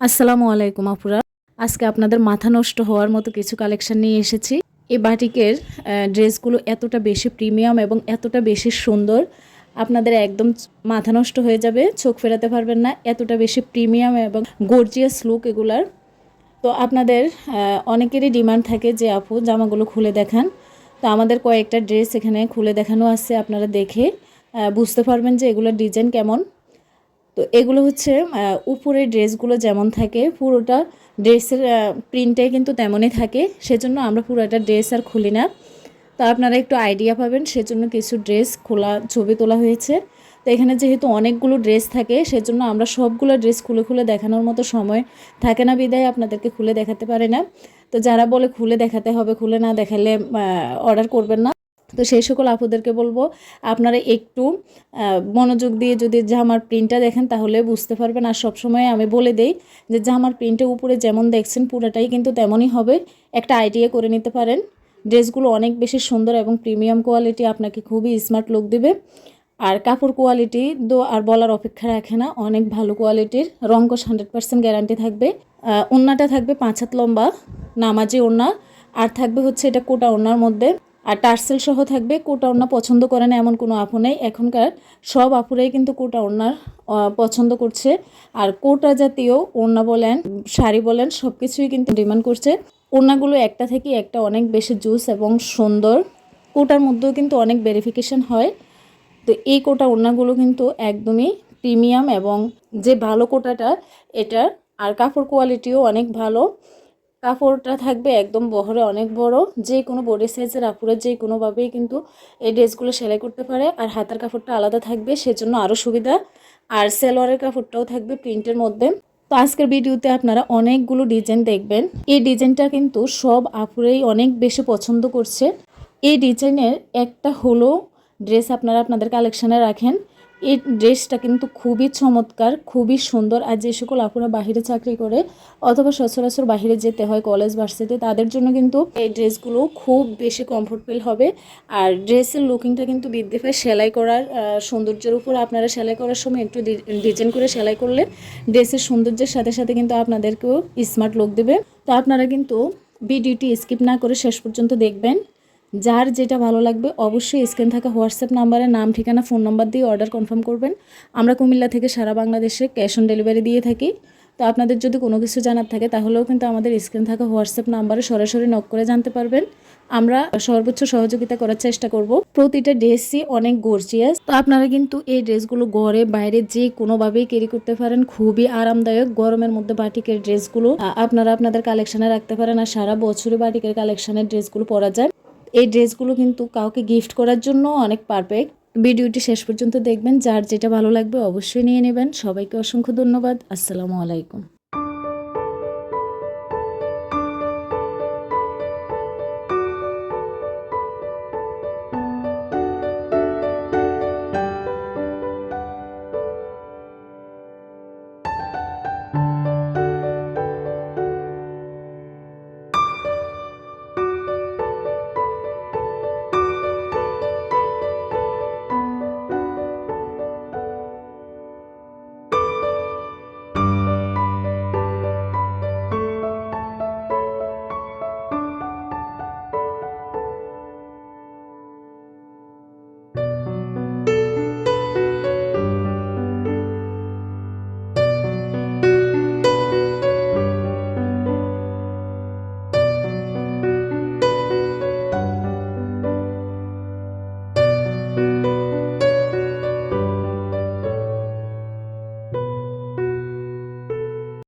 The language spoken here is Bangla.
আসসালামু আলাইকুম, আপুরা। আজকে আপনাদের মাথা নষ্ট হওয়ার মতো কিছু কালেকশন নিয়ে এসেছি। এই বাটিকের ড্রেসগুলো এতটা বেশি প্রিমিয়াম এবং এতটা বেশি সুন্দর, আপনাদের একদম মাথা নষ্ট হয়ে যাবে, চোখ ফেরাতে পারবেন না। এতটা বেশি প্রিমিয়াম এবং গর্জিয়াস লুক এগুলার। তো আপনাদের অনেকেরই ডিমান্ড থাকে যে, আপু, জামাগুলো খুলে দেখান। তো আমাদের কয়েকটা ড্রেস এখানে খুলে দেখানো আছে, আপনারা দেখে বুঝতে পারবেন যে, এগুলোর ডিজাইন কেমন। তো এগুলো হচ্ছে উপরের ড্রেসগুলো যেমন থাকে, পুরোটা ড্রেসের প্রিন্টটাই কিন্তু তেমনই থাকে। সেজন্য আমরা পুরোটা ড্রেস আর খুলি না। তো আপনারা একটু আইডিয়া পাবেন, সেজন্য কিছু ড্রেস খোলা, ছবি তোলা হয়েছে। তো এখানে যেহেতু অনেকগুলো ড্রেস থাকে, সেজন্য আমরা সবগুলো ড্রেস খুলে খুলে দেখানোর মতো সময় থাকে না বিদায়, আপনাদেরকে খুলে দেখাতে পারে না। তো যারা বলে খুলে দেখাতে হবে, খুলে না দেখালে অর্ডার করবেন না। তো সেই সকল আপুদেরকে বলব আপনারা একটু মনোযোগ দিয়ে যদি জামার প্রিন্টটা দেখেন তাহলে বুঝতে পারবেন। আর সবসময় আমি বলে দেই যে জামার প্রিন্টের উপরে যেমন দেখছেন পুরোটাই কিন্তু তেমনই হবে। একটা আইডিয়া করে নিতে পারেন। ড্রেসগুলো অনেক বেশি সুন্দর এবং প্রিমিয়াম কোয়ালিটি আপনাকে খুবই স্মার্ট লুক দেবে। আর কাপড় কোয়ালিটি তো আর বলার অপেক্ষা রাখে না অনেক ভালো কোয়ালিটির। রঙ্কশ হান্ড্রেড পার্সেন্ট গ্যারান্টি থাকবে। আহ, ওড়নাটা থাকবে পাঁচ হাত লম্বা নামাজি ওড়না আর থাকবে হচ্ছে এটা কোটা ওড়নার মধ্যে। আর টার্সেল সহ থাকবে কোটা ওড়না পছন্দ করে না এমন কোনো আপু নেই। এখনকার সব আপুরাই কিন্তু কোটা ওড়নার পছন্দ করছে। আর কোটা জাতীয় ওড়না বলেন, শাড়ি বলেন সব কিছুই কিন্তু ডিমান্ড করছে। ওড়নাগুলো একটা থেকে একটা অনেক বেশি জুস এবং সুন্দর। কোটার মধ্যেও কিন্তু অনেক ভেরিফিকেশন হয়। তো এই কোটা ওড়নাগুলো কিন্তু একদমই প্রিমিয়াম এবং যে ভালো কোটাটা, এটা আর কাপড় কোয়ালিটিও অনেক ভালো। কাপড়টা থাকবে একদম বহরে অনেক বড়। যে কোনো বডি সাইজের আপুরা যে কোনোভাবেই কিন্তু এই ড্রেসগুলো সেলাই করতে পারে। আর হাতার কাপড়টা আলাদা থাকবে, সেজন্য আরও সুবিধা। আর সেলোয়ারের কাপড়টাও থাকবে প্রিন্টের মধ্যে। তো আজকের ভিডিওতে আপনারা অনেকগুলো ডিজাইন দেখবেন। এই ডিজাইনটা কিন্তু সব আপুরেই অনেক বেশি পছন্দ করছে। এই ডিজাইনের একটা হলো ড্রেস আপনারা আপনাদের কালেকশানে রাখেন। এই ড্রেসটা কিন্তু খুবই চমৎকার, খুবই সুন্দর। আর যে সকল আপুরা বাহিরে চাকরি করে অথবা সচরাচর বাহিরে যেতে হয়, কলেজ ভার্সিটি তাদের জন্য কিন্তু এই ড্রেসগুলো খুব বেশি কমফোর্টেবল হবে। আর ড্রেসের লুকিংটা কিন্তু বৃদ্ধি পায় সেলাই করার সৌন্দর্যের উপর আপনারা সেলাই করার সময় একটু ডিজাইন করে সেলাই করলে ড্রেসের সৌন্দর্যের সাথে সাথে কিন্তু আপনাদেরকেও স্মার্ট লুক দেবে। তো আপনারা কিন্তু ভিডিওটি স্কিপ না করে শেষ পর্যন্ত দেখবেন। যার যেটা ভালো লাগবে অবশ্যই স্ক্রিন থাকা হোয়াটসঅ্যাপ নাম্বারে নাম, ঠিকানা, ফোন নাম্বার দিয়ে অর্ডার কনফার্ম করবেন। আমরা কুমিল্লা থেকে সারা বাংলাদেশে ক্যাশ অন ডেলিভারি দিয়ে থাকি। তো আপনাদের যদি কোনো কিছু জানার থাকে, তাহলেও কিন্তু আমাদের স্ক্রিন থাকা হোয়াটসঅ্যাপ নাম্বারে সরাসরি নক করে জানতে পারবেন। আমরা সর্বোচ্চ সহযোগিতা করার চেষ্টা করব। প্রতিটা ড্রেসই অনেক গর্জিয়াস তো আপনারা কিন্তু এই ড্রেসগুলো ঘরে, বাইরে যে কোনোভাবেই ক্যারি করতে পারেন, খুবই আরামদায়ক। গরমের মধ্যে বাটিকের ড্রেসগুলো আপনারা আপনাদের কালেকশনে রাখতে পারেন। আর সারা বছরে বাটিকের কালেকশনের ড্রেসগুলো পরা যায়। এই ড্রেসগুলো কিন্তু কাউকে গিফট করার জন্য অনেক পারফেক্ট ভিডিওটি শেষ পর্যন্ত দেখবেন, যার যেটা ভালো লাগবে অবশ্যই নিয়ে নেবেন। সবাইকে অসংখ্য ধন্যবাদ। আসসালামু আলাইকুম।